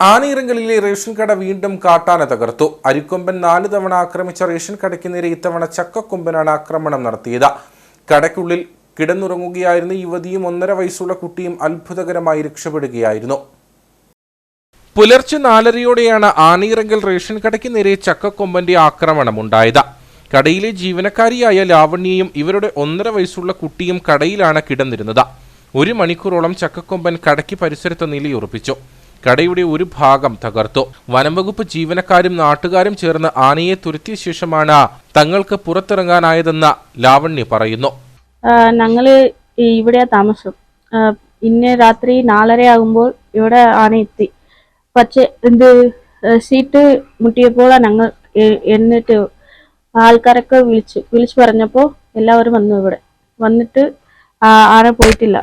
ആനയിറങ്കലിലെ ration കട വീണ്ടും കാട്ടാന തകർത്തു. അരിക്കൊമ്പൻ നാല് തവണ ആക്രമിച്ച റേഷൻ കടയ്ക്ക് നേരെ ഇത്തവണ ചക്കക്കൊമ്പനാണ് ആക്രമണം നടത്തിയത്. കടയ്ക്കുള്ളിൽ കിടന്നുറങ്ങുകയായിരുന്ന യുവതിയും ഒന്നര വയസ്സുള്ള കുട്ടിയും അത്ഭുതകരമായി രക്ഷപ്പെടുകയായിരുന്നു. പുലർച്ചെ നാലരയോടെയാണ് ആനയിറങ്കൽ റേഷൻ കടയ്ക്ക് നേരെ ചക്കക്കൊമ്പന്റെ ആക്രമണമുണ്ടായത്. കടയിലെ ജീവനക്കാരിയായ ലാവണ്യയും ഇവരുടെ ഒന്നര വയസ്സുള്ള കുട്ടിയും കടയിലാണ് കിടന്നിരുന്നത്. ഒരു മണിക്കൂറോളം ചക്കക്കൊമ്പൻ കടയ്ക്ക് പരിസരത്ത് നിലയുറപ്പിച്ചു. കടയുടെ ഒരു ഭാഗം തകർത്തു. വനംവകുപ്പ് ജീവനക്കാരും നാട്ടുകാരും ചേർന്ന് ആനയെ തുരത്തിയ ശേഷമാണ് തങ്ങൾക്ക് പുറത്തിറങ്ങാനായതെന്ന് ലാവണ്യ പറയുന്നു. ഞങ്ങൾ ഇവിടെ താമസം. ഇന്ന രാത്രി നാലര ആകുമ്പോൾ ഇവിടെ ആന എത്തി. പക്ഷേ ഇത് സീറ്റ് മുട്ടിയപ്പോഴാ ഞങ്ങൾ എന്നിട്ട് ആൾക്കാരൊക്കെ വിളിച്ചു വിളിച്ചു പറഞ്ഞപ്പോൾ എല്ലാവരും വന്നു ഇവിടെ. വന്നിട്ട് ആന പോയിട്ടില്ല.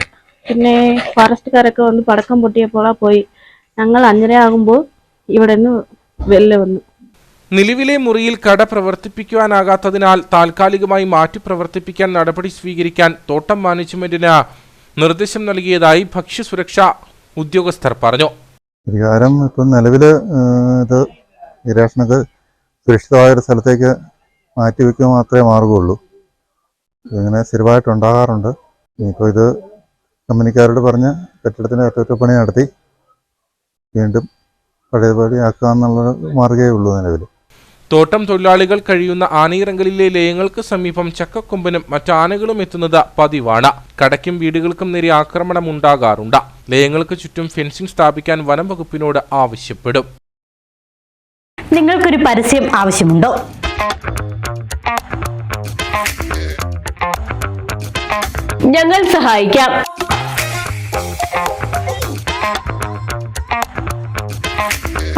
പിന്നെ ഫോറസ്റ്റുകാരൊക്കെ വന്ന് പടക്കം പൊട്ടിയപ്പോഴാ പോയി. ഞങ്ങൾ അഞ്ചരയാകുമ്പോൾ ഇവിടെ നിന്ന് വെല്ല വന്നു. നിലവിലെ മുറിയിൽ കട പ്രവർത്തിപ്പിക്കുവാനാകാത്തതിനാൽ താൽക്കാലികമായി മാറ്റി പ്രവർത്തിപ്പിക്കാൻ നടപടി സ്വീകരിക്കാൻ തോട്ടം മാനേജ്മെന്റിന് നിർദ്ദേശം നൽകിയതായി ഭക്ഷ്യസുരക്ഷാ ഉദ്യോഗസ്ഥർ പറഞ്ഞു. പരിഹാരം ഇപ്പം നിലവിൽ ഇത് ഈ റേഷനൊക്കെ സുരക്ഷിതമായ ഒരു സ്ഥലത്തേക്ക് മാറ്റി വെക്കുക മാത്രമേ മാർഗമുള്ളൂ. ഇങ്ങനെ സ്ഥിരമായിട്ടുണ്ടാകാറുണ്ട് ഇനിയിപ്പോൾ ഇത് കമ്പനിക്കാരോട് പറഞ്ഞ് കെട്ടിടത്തിന്റെ അറ്റകുറ്റപ്പണി നടത്തി. വീണ്ടും പഴയപടി ആക്കുക എന്നുള്ള മാർഗമേ ഉള്ളൂ നിലവിൽ തോട്ടം തൊഴിലാളികൾ കഴിയുന്ന ആനയിറങ്കലിലെ ലയങ്ങൾക്ക് സമീപം ചക്കക്കൊമ്പനും മറ്റാനകളും എത്തുന്നത് പതിവാണ്. കടയ്ക്കും വീടുകൾക്കും നേരെ ആക്രമണം ഉണ്ടാകാറുണ്ട്. ലയങ്ങൾക്ക് ചുറ്റും ഫെൻസിംഗ് സ്ഥാപിക്കാൻ വനം വകുപ്പിനോട് ആവശ്യപ്പെടും. നിങ്ങൾക്കൊരു പരസ്യം ആവശ്യമുണ്ടോ? ഞങ്ങൾ സഹായിക്കാം.